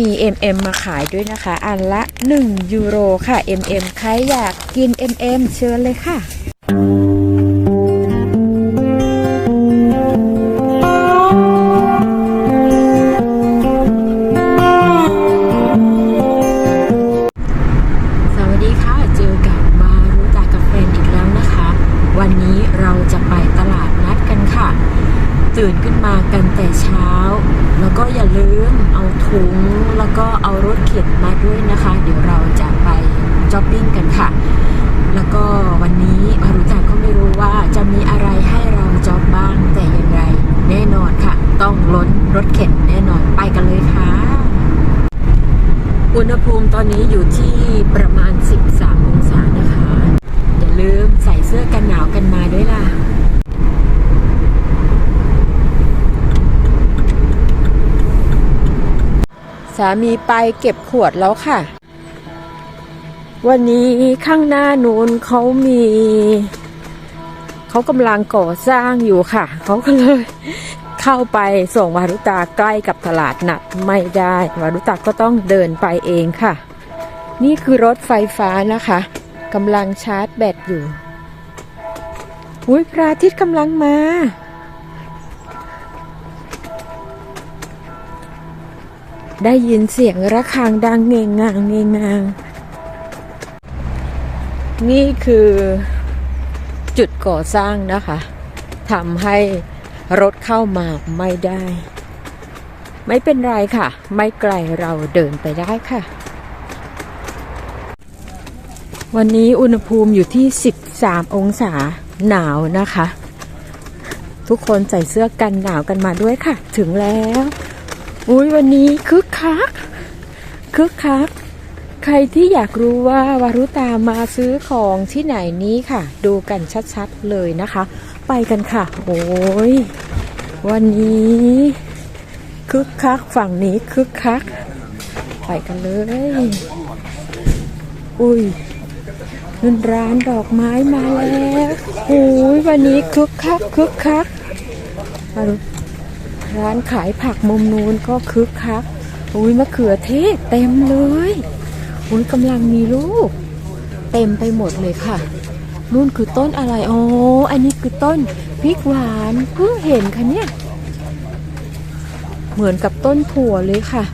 มี MM มาขายด้วยนะคะ อันละ 1 ยูโรค่ะ MM ใครอยากกิน MM เชิญเลยค่ะ นี้มารู้จักก็ไม่รู้ว่าจะมีอะไรให้เราจอบบ้างแต่อย่างไร แน่นอนค่ะ ต้องล้นรถเข็นแน่นอนไปกันเลยค่ะ อุณหภูมิตอนนี้อยู่ที่ประมาณ 13 องศานะคะ อย่าลืมใส่เสื้อกันหนาวกันมาด้วยล่ะสามีไปเก็บขวดแล้วค่ะ วันนี้ข้างหน้านู้นเขามีเขากำลังก่อสร้างอยู่ค่ะ เขาก็เลยเข้าไปส่งวารุตาใกล้กับตลาดนัดไม่ได้วารุตาก็ต้องเดินไปเองค่ะ นี่คือรถไฟฟ้านะคะกำลังชาร์จแบตอยู่อุ้ยพระอาทิตย์กำลังมาได้ยินเสียงระฆังดังเงงงางเงงงาง นี่คือจุดก่อสร้างนะคะทำให้รถเข้ามาไม่ได้ ไม่เป็นไรค่ะ ไม่ไกลเราเดินไปได้ค่ะ วันนี้อุณหภูมิอยู่ที่ 13 องศาหนาวนะคะ ทุกคนใส่เสื้อกันหนาวกันมาด้วยค่ะ ถึงแล้ว อุ้ยวันนี้คึกคักคึกคัก ใครที่อยากรู้ว่าวารุตามาซื้อของที่ไหนนี้ค่ะ ดูกันชัดๆเลยนะคะ ไปกันค่ะ โอ้ย วันนี้คึกคักฝั่งนี้คึกคัก ไปกันเลย อุ้ยนั่นร้านดอกไม้มาแล้วโอ้ยวันนี้คึกคักคึกคัก ร้านขายผักมุมนู้นก็คึกคักอุ้ยมะเขือเทศเต็มเลย อุ้ยกำลังมีลูก เต็มไปหมดเลยค่ะนู่นคือต้นอะไรอ๋ออันนี้คือต้นพริกหวานเพิ่งเห็นค่ะเนี่ย เหมือนกับต้นถั่วเลยค่ะ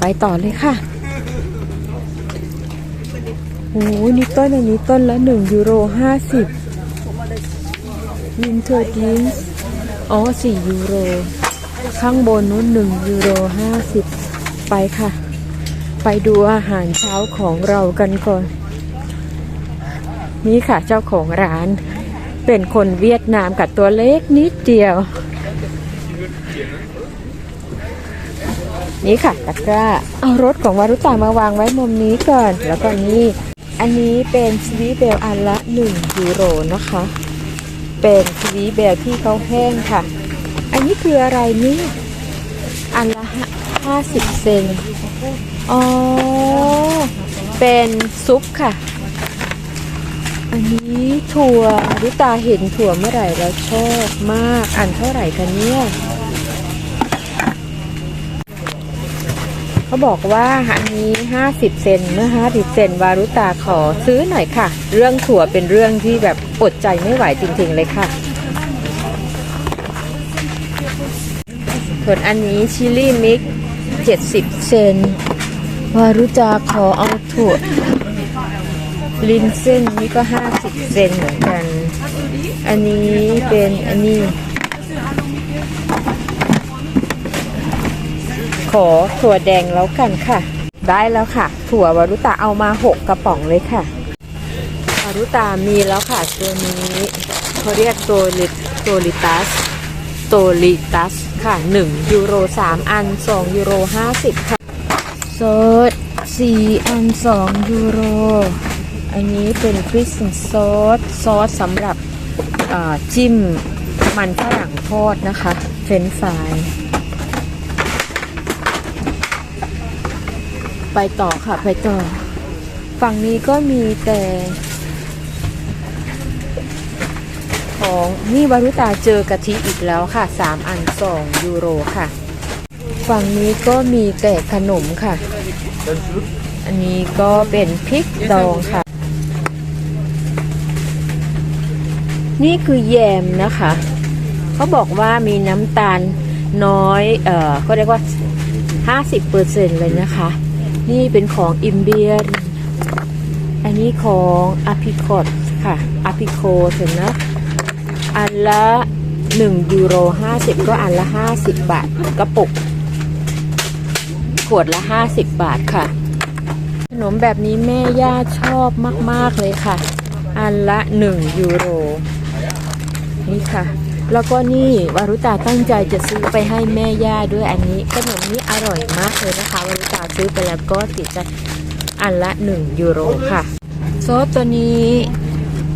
ไปต่อเลยค่ะโอ้ยนี่ต้นอันนี้ต้นละหนึ่งยูโรห้าสิบวินเทอร์ดินส์อ๋อสี่ยูโร ข้างบนนู้นหนึ่งยูโรห้าสิบ ไปค่ะ ไปดูอาหารเช้าของเรากันก่อน นี่ค่ะเจ้าของร้าน เป็นคนเวียดนามกับตัวเล็กนิดเดียว นี่ค่ะตะกร้า เอารถของวารุตามาวางไว้มุมนี้ก่อน แล้วก็นี่อันนี้เป็นสวีเบลอันละ1ยูโรนะคะ เป็นสวีเบลที่เขาแห้งค่ะ อันนี้คืออะไรนี่ อันละ ห้าสิบเซน อ๋อ เป็นซุปค่ะ อันนี้ถั่วริตาเห็นถั่วเมื่อไหร่แล้วชอบมากอันเท่าไหร่กันเนี่ย เขาบอกว่าอันนี้ 50 เซนเมื่อ50 เซนวารุตาขอซื้อหน่อยค่ะ เรื่องถั่วเป็นเรื่องที่แบบอดใจไม่ไหวจริงๆเลยค่ะส่วนอันนี้ชิลลี่มิก 70 เซน วารุตาขอเอาถั่วลินเส้นนี่ก็ 50 เซนเหมือนกัน อันนี้เป็นอันนี้ ขอถั่วแดงแล้วกันค่ะ ได้แล้วค่ะ ถั่ววารุตาเอามา 6 กระป๋องเลยค่ะ วารุตามีแล้วค่ะ ตัวนี้เขาเรียกตัวลิโตลิตัสโตลิตัส ค่ะ 1 ยูโร 3 อัน 2 ยูโร 50 ค่ะซอส4อัน 2 ยูโร อันนี้เป็นคริสตัลซอสซอสสำหรับจิ้มมันฝรั่งทอดนะคะ เฟรนฟราย ไปต่อค่ะ ไปต่อ ฝั่งนี้ก็มีแต่ ของนี่วารุตาเจอกะทิอีกแล้วค่ะ 3 อัน 2 ยูโรค่ะ ฝั่งนี้ก็มีแต่ขนมค่ะ อันนี้ก็เป็นพริกดองค่ะ นี่คือแยมนะคะ เขาบอกว่ามีน้ำตาลน้อย เอ่อก็เรียกว่า 50%เลยนะคะ นี่เป็นของอิมเบียน อันนี้ของอพิคอตค่ะอพิโคเห็นนะ อันละ1ยูโร50 ก็อันละ 50 บาทกระปุก ขวดละ 50 บาทค่ะ ขนมแบบนี้แม่ย่าชอบมาก ๆ เลยค่ะ อันละ 1 ยูโร นี่ค่ะ แล้วก็นี่วารุตาตั้งใจจะซื้อไปให้แม่ย่าด้วยอันนี้ ขนมนี้อร่อยมากเลยนะคะวารุตาซื้อไปแล้วก็ติดใจอันละ 1 ยูโรค่ะ ซอสตัวนี้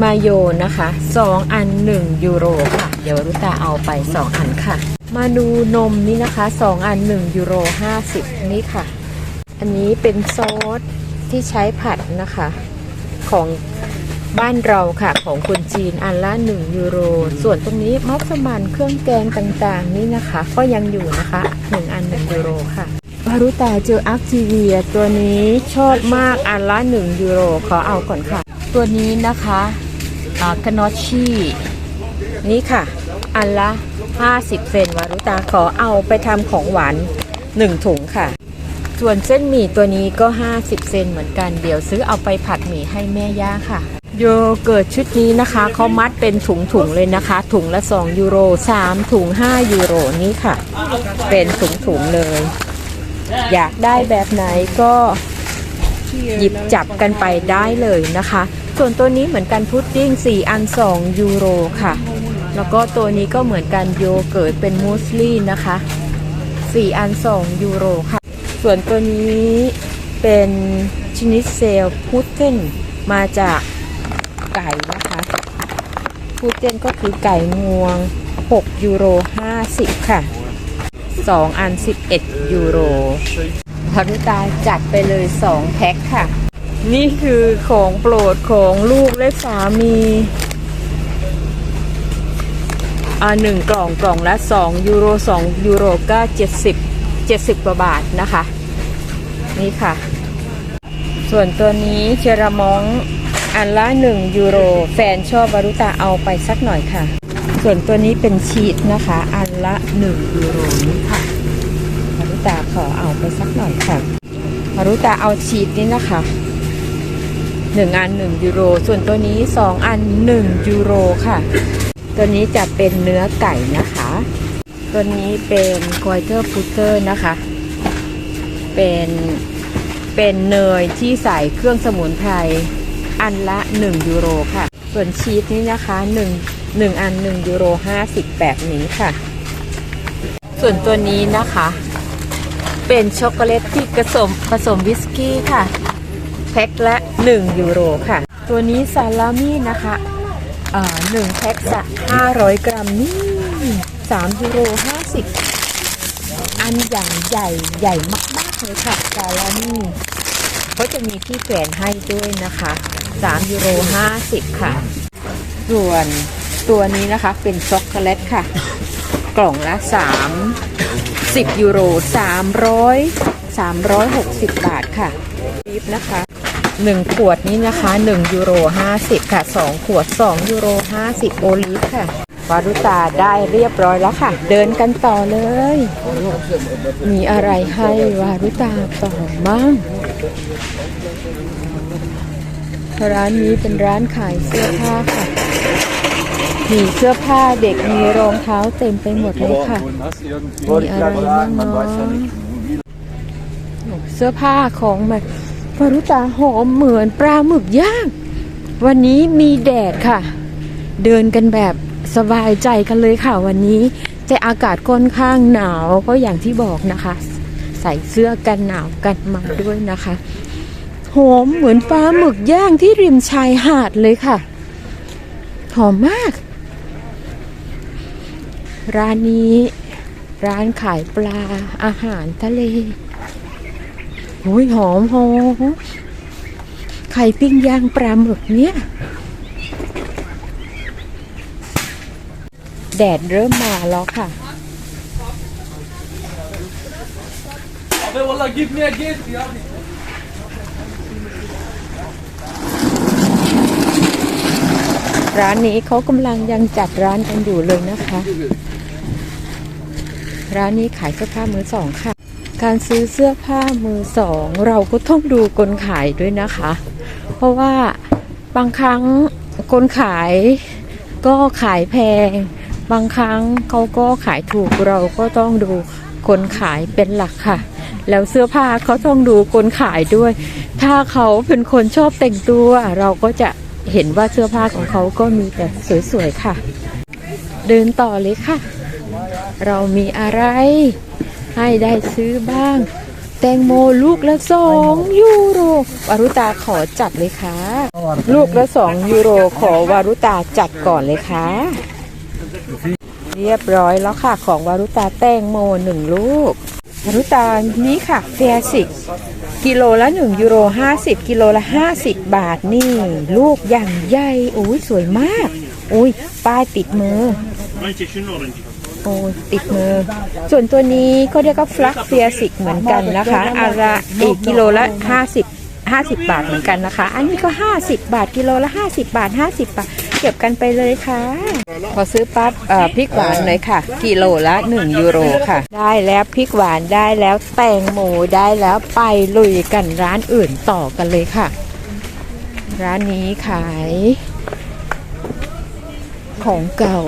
มาโยนะคะ 2 อัน 1 ยูโรค่ะ เดี๋ยวรุตาเอาไป 2 อันค่ะ มาดูนมนี่นะคะ 2 อัน 1 ยูโร 50 นี่ค่ะ อันนี้เป็นซอสที่ใช้ผัดนะคะ ของบ้านเราค่ะของคนจีนอันละ 1 ยูโร ส่วนตรงนี้มัสมั่นเครื่องแกงต่างๆ นี่นะคะ ก็ยังอยู่นะคะ 1 อัน 1 ยูโรค่ะวารุตาเจออัคทีเวียตัวนี้ชอบมากอันละ 1 ยูโร ขอเอาก่อนค่ะ ตัวนี้นะคะ คานอชี่นี่ค่ะ อันละ 50 เซนวารุตาขอเอาไปทำของหวาน 1 ถุงค่ะ ส่วนเส้นหมี่ตัวนี้ก็ 50 เซนเหมือนกัน เดี๋ยวซื้อเอาไปผัดหมี่ให้แม่ย่าค่ะ โยเกิร์ตชุดนี้นะคะเขามัดเป็นถุงๆเลยนะคะ ถุงละ 2 ยูโร 3 ถุง 5 ยูโรนี่ค่ะ เป็นถุงๆเลย อยากได้แบบไหนก็ หยิบจับกันไปได้เลยนะคะ ส่วนตัวนี้เหมือนกันพุดดิ้ง 4 อัน 2 ยูโรค่ะ แล้วก็ตัวนี้ก็เหมือนกันโยเกิร์ตเป็นมูสลี่นะคะ 4 อัน 2 ยูโรค่ะ ส่วนตัวนี้เป็นชินิเซลพุดเทนมาจากไก่นะคะพุดเทนก็คือไก่งวง 6 ยูโร 50 ค่ะ 2 อัน 11 ยูโร พารุตาจัดไปเลย2แพ็คค่ะ นี่คือของโปรดของลูกและสามีอ่าหนึ่งกล่องกล่องละ2ยูโร2ยูโรก็70 70กว่าบาทนะคะ นี่ค่ะ ส่วนตัวนี้เชรามองอันละ1ยูโร แฟนชอบวารุตาเอาไปสักหน่อยค่ะ ส่วนตัวนี้เป็นชีสนะคะ อันละ1ยูโรนี่ค่ะ ขอเอาไปสักหน่อยค่ะวารุตาเอาชีสนี่นะคะ1อัน1ยูโร ส่วนตัวนี้2อัน1ยูโรค่ะ ตัวนี้จะเป็นเนื้อไก่นะคะ ตัวนี้เป็นควอเตอร์พุตเตอร์นะคะ เป็นเป็นเนยที่ใส่เครื่องสมุนไพรอันละ1ยูโรค่ะ ส่วนชีสนี่นะคะ1 1อัน1ยูโร50แบบนี้ค่ะ ส่วนตัวนี้นะคะ เป็นช็อกโกแลตที่ผสมผสมวิสกี้ค่ะ แพ็คละ 1 ยูโรค่ะ ตัวนี้ซาลามี่นะคะเอ่อหนึ่งแพ็คจะ500 กรัมนี่3ยูโร50 อันอย่างใหญ่ใหญ่มาก ๆ เลยค่ะซาลามี่เขาจะมีที่แขวนให้ด้วยนะคะ3ยูโร50 ค่ะ ส่วนตัวนี้นะคะเป็นช็อกโกแลตค่ะ กล่องละ 3 10 ยูโร 300 360 บาทค่ะรีบนะคะ 1 ขวดนี้นะคะ 1 ยูโร 50 ค่ะ 2 ขวด 2 ยูโร 50 โอลิฟค่ะวารุตาได้เรียบร้อยแล้วค่ะ เดินกันต่อเลย มีอะไรให้วารุตาต่อมั่งร้านนี้เป็นร้านขายเสื้อผ้าค่ะ มีเสื้อผ้าเด็กมีรองเท้าเต็มไปหมดเลยค่ะ มีอะไรบ้างเนาะเสื้อผ้าของแบบวารุตาหอมเหมือนปลาหมึกย่าง วันนี้มีแดดค่ะ เดินกันแบบสบายใจกันเลยค่ะวันนี้แต่อากาศค่อนข้างหนาวก็อย่างที่บอกนะคะ ใส่เสื้อกันหนาวกันมาด้วยนะคะหอมเหมือนปลาหมึกย่างที่ริมชายหาดเลยค่ะ หอมมาก ร้านนี้ ร้านขายปลาอาหารทะเลโอ้ยหอมหอมไข่ปิ้งย่างปลาหมึกเนี่ย แดดเริ่มมาแล้วค่ะ ร้านนี้เขากำลังยังจัดร้านกันอยู่เลยนะคะ ร้านนี้ขายเสื้อผ้ามือสองค่ะ การซื้อเสื้อผ้ามือสองเราก็ต้องดูคนขายด้วยนะคะ เพราะว่าบางครั้งคนขายก็ขายแพง บางครั้งเขาก็ขายถูกเราก็ต้องดูคนขายเป็นหลักค่ะ แล้วเสื้อผ้าเขาต้องดูคนขายด้วย ถ้าเขาเป็นคนชอบแต่งตัว เราก็จะเห็นว่าเสื้อผ้าของเขาก็มีแต่สวยๆค่ะ เดินต่อเลยค่ะ เรามีอะไรให้ได้ซื้อบ้าง แตงโมลูกละสองยูโรวารุตาขอจัดเลยค่ะ ลูกละสองยูโรขอวารุตาจัดก่อนเลยค่ะ เรียบร้อยแล้วค่ะของวารุตาแตงโมหนึ่งลูกวารุตานี้ค่ะเฟียสิกกิโลละ1ยูโร50 กิโลละ 50 บาทนี่ ลูกอย่างใหญ่โอ้ยสวยมาก อุ้ยป้ายติดมือ โอ้ติดมือ ส่วนตัวนี้ก็เรียกว่าฟลักเฟียสิกเหมือนกันนะคะอาระอีกกิโลละ 50 50 บาทเหมือนกันนะคะ อันนี้ก็ 50 บาทกิโลละ 50 บาท 50 บาท เก็บกันไปเลยค่ะ พอซื้อปั๊บพริกหวานเลยค่ะ กิโลละ 1 ยูโรค่ะ ได้แล้วพริกหวานได้แล้วแตงโมได้แล้วไปลุยกันร้านอื่นต่อกันเลยค่ะ ร้านนี้ขาย ของเก่า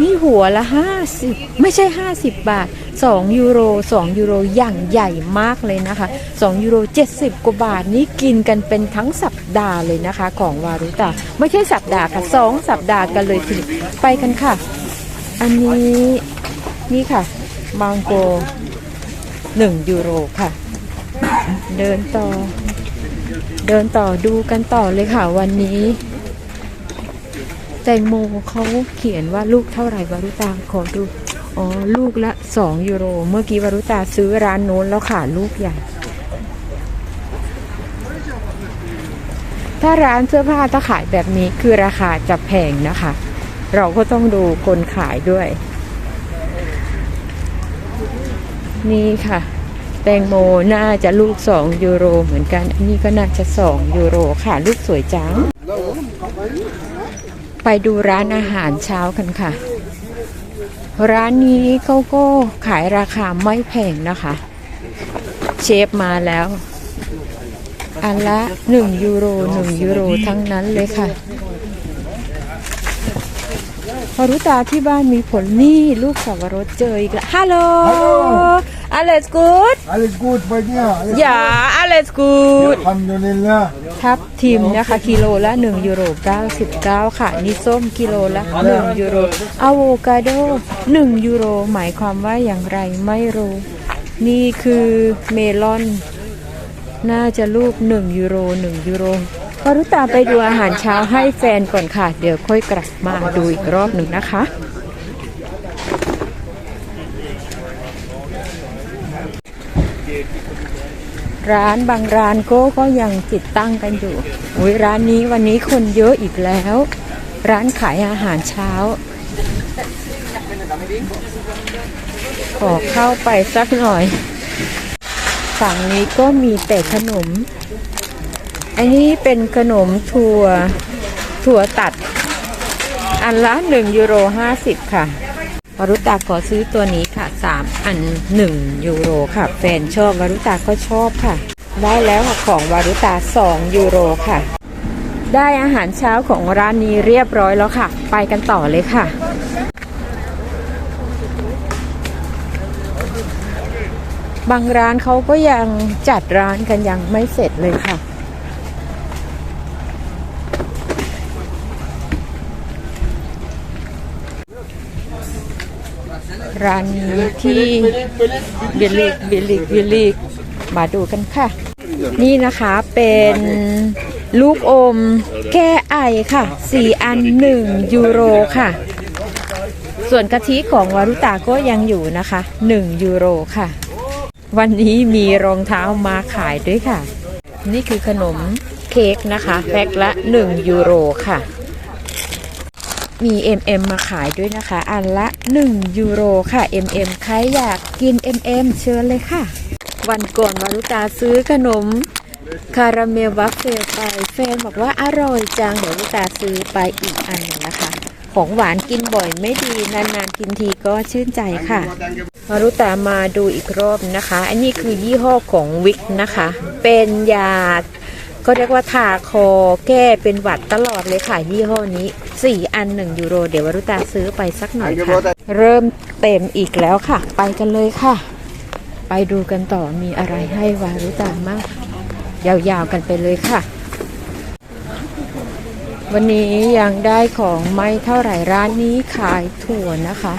นี่หัวละห้าสิบไม่ใช่ห้าสิบบาทสองยูโรสองยูโรอย่างใหญ่มากเลยนะคะสองยูโรเจ็ดสิบกว่าบาทนี่กินกันเป็นทั้งสัปดาห์เลยนะคะ ของวารุตาไม่ใช่สัปดาห์ค่ะสองสัปดาห์กันเลยทีไปกันค่ะ อันนี้นี่ค่ะ มังโกหนึ่งยูโรค่ะ เดินต่อ เดินต่อดูกันต่อเลยค่ะวันนี้ ตงโมเขาเขียนว่าลูกเท่าไหร่วารุตาขอดูอ๋อลูกละ 2 ยูโร เมื่อกี้วารุตาซื้อร้านโน้นแล้วค่ะลูกใหญ่ ถ้าร้านเสื้อผ้าถ้าขายแบบนี้คือราคาจะแพงนะคะ เราก็ต้องดูคนขายด้วย นี่ค่ะ แตงโมน่าจะลูก 2 ยูโรเหมือนกัน อันนี้ก็น่าจะ 2 ยูโรค่ะ ลูกสวยจัง ไปดูร้านอาหารเช้ากันค่ะ ร้านนี้เขาก็ขายราคาไม่แพงนะคะ เชฟมาแล้ว อันละ1ยูโร1ยูโรทั้งนั้นเลยค่ะพอรุตาที่บ้านมีผลนี่ลูกสาวรสเจออีกแล้วฮัลโหล alles gut Alles gut bei dir? Alles อย่า alles gut Alhamdulillah. ทับทิมนะคะกิโลละ 1 ยูโร 99 ค่ะ นี่ส้มกิโลละ 1 ยูโรอะโวคาโด 1 ยูโร หมายความว่าอย่างไรไม่รู้ นี่คือเมลอน น่าจะลูก 1 ยูโร 1 ยูโรพอรุตาไปดูอาหารเช้าให้แฟนก่อนค่ะ เดี๋ยวค่อยกลับมาดูอีกรอบหนึ่งนะคะ ร้านบางร้านก็ก็ยังติดตั้งกันอยู่อุ้ยร้านนี้วันนี้คนเยอะอีกแล้ว ร้านขายอาหารเช้า ขอเข้าไปสักหน่อย ฝั่งนี้ก็มีแต่ขนม อันนี้เป็นขนมถั่วถั่วตัด อันละ1ยูโร50ค่ะวรุตาขอซื้อตัวนี้ค่ะ 3 อัน 1 ยูโรค่ะ แฟนชอบวารุตาก็ชอบค่ะ ได้แล้วค่ะของวารุตา 2 ยูโรค่ะ ได้อาหารเช้าของร้านนี้เรียบร้อยแล้วค่ะ ไปกันต่อเลยค่ะบางร้านเขาก็ยังจัดร้านกันยังไม่เสร็จเลยค่ะ ร้านนี้ที่บิลิกบิลิกบิลลิกมาดูกันค่ะ นี่นะคะเป็นลูกอมแก้ไอค่ะ 4 อัน 1 ยูโรค่ะ ส่วนกะทิของวารุตาก็ยังอยู่นะคะ 1 ยูโรค่ะ วันนี้มีรองเท้ามาขายด้วยค่ะ นี่คือขนมเค้กนะคะ แพ็คละ 1 ยูโรค่ะ มี MM มาขายด้วยนะคะ อันละ 1 ยูโรค่ะ MM ใครอยากกิน MM เชิญเลยค่ะ วันก่อนวารุตาซื้อขนมคาราเมลวัฟเฟลไปแฟนบอกว่าอร่อยจังเดี๋ยววารุตาซื้อไปอีกอันนึงนะคะ ของหวานกินบ่อยไม่ดีนานๆกินทีก็ชื่นใจค่ะวารุตามาดูอีกรอบนะคะ อันนี้คือยี่ห้อของวิกนะคะ เป็นยา ก็เรียกว่าทาคอแก้เป็นหวัดตลอดเลยค่ะยี่ห้อนี้ 4 อัน 1 ยูโร เดี๋ยววรุตาซื้อไปสักหน่อยค่ะ เริ่มเต็มอีกแล้วค่ะ ไปกันเลยค่ะ ไปดูกันต่อมีอะไรให้วารุตามากยาวๆกันไปเลยค่ะ วันนี้ยังได้ของไม่เท่าไหร่ร้านนี้ขายถั่วนะคะ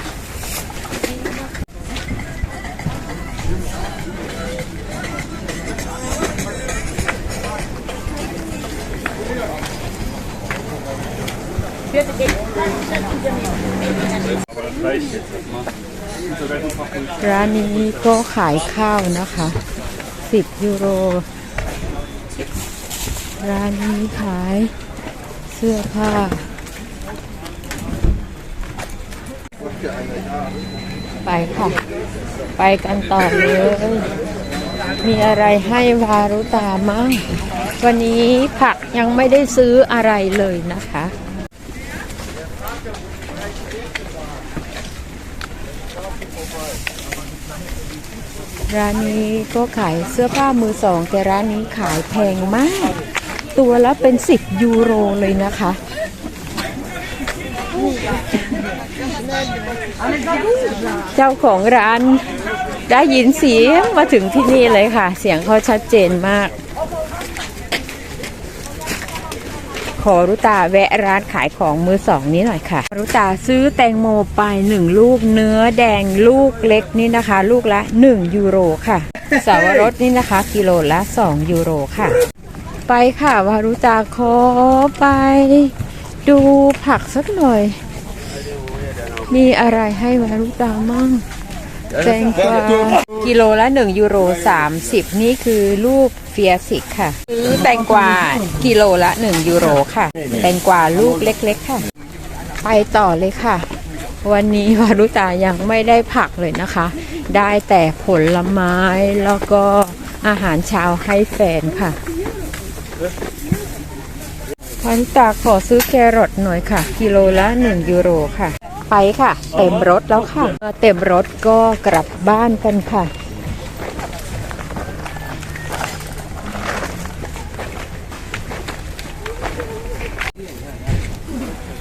ร้านนี้ก็ขายข้าวนะคะ 10 ยูโร ร้านนี้ขายเสื้อผ้า ไปค่ะ ไปกันต่อเลย มีอะไรให้วารุตามั่งวันนี้ผักยังไม่ได้ซื้ออะไรเลยนะคะ ร้านนี้ก็ขายเสื้อผ้ามือสอง แต่ร้านนี้ขายแพงมาก ตัวละเป็นสิบยูโรเลยนะคะ เจ้าของร้านได้ยินเสียงมาถึงที่นี่เลยค่ะ เสียงเขาชัดเจนมาก ขอรุตาแวะร้านขายของมือสองนี้หน่อยค่ะ รุตาซื้อแตงโมไปหนึ่งลูกเนื้อแดงลูกเล็กนี่นะคะ ลูกละ 1 ยูโรค่ะสาวรสนี่นะคะ กิโลละ 2 ยูโรค่ะ ไปค่ะวารุตาขอไป ดูผักสักหน่อย มีอะไรให้วารุตามั่ง แตงกวากิโลละ 1 ยูโร 30 นี่คือลูกเฟียสิกค่ะซื้อแตงกวากิโลละ 1 ยูโรค่ะ แตงกวาลูกเล็กๆค่ะ ไปต่อเลยค่ะ วันนี้วารุตายังไม่ได้ผักเลยนะคะ ได้แต่ผลไม้แล้วก็อาหารเช้าให้แฟนค่ะวารุตาขอซื้อแครอทหน่อยค่ะ กิโลละ 1 ยูโรค่ะ ไปค่ะ เต็มรถแล้วค่ะ เต็มรถก็กลับบ้านกันค่ะ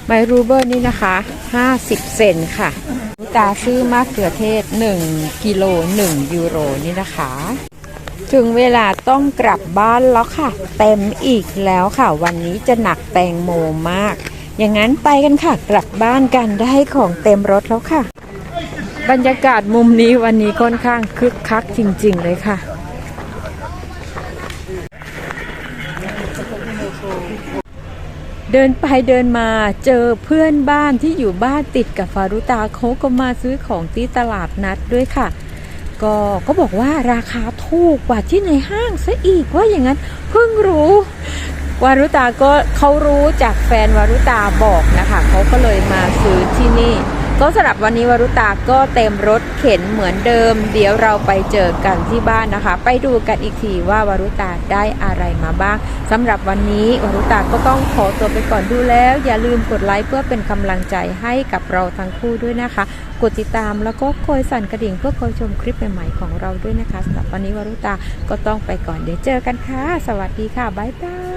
ไมรูเบอร์นี่นะคะ 50 เซนค่ะลูกตาซื้อมะเขือเทศ 1 กิโล 1 ยูโรนี่นะคะ ถึงเวลาต้องกลับบ้านแล้วค่ะ เต็มอีกแล้วค่ะ วันนี้จะหนักแตงโมมาก อย่างนั้นไปกันค่ะ กลับบ้านกันได้ของเต็มรถแล้วค่ะ บรรยากาศมุมนี้วันนี้ค่อนข้างคึกคักจริง ๆ เลยค่ะ เดินไปเดินมาเจอเพื่อนบ้านที่อยู่บ้านติดกับฟารุตาเขาก็มาซื้อของที่ตลาดนัดด้วยค่ะก็ก็บอกว่าราคาถูกกว่าที่ในห้างซะอีกว่าอย่างนั้นเพิ่งรู้ วารุตาก็เขารู้จากแฟนวารุตาบอกนะคะเขาก็เลยมาซื้อที่นี่ ก็สำหรับวันนี้วารุตาก็เต็มรถเข็นเหมือนเดิม เดี๋ยวเราไปเจอกันที่บ้านนะคะ ไปดูกันอีกทีว่าวารุตาได้อะไรมาบ้างสำหรับวันนี้วารุตาก็ต้องขอตัวไปก่อนดูแล้ว อย่าลืมกดไลค์เพื่อเป็นกำลังใจให้กับเราทั้งคู่ด้วยนะคะ กดติดตามแล้วก็คอยสั่นกระดิ่งเพื่อคอยชมคลิปใหม่ๆของเราด้วยนะคะสำหรับวันนี้วารุตาก็ต้องไปก่อนเดี๋ยวเจอกันค่ะ สวัสดีค่ะบ๊ายบาย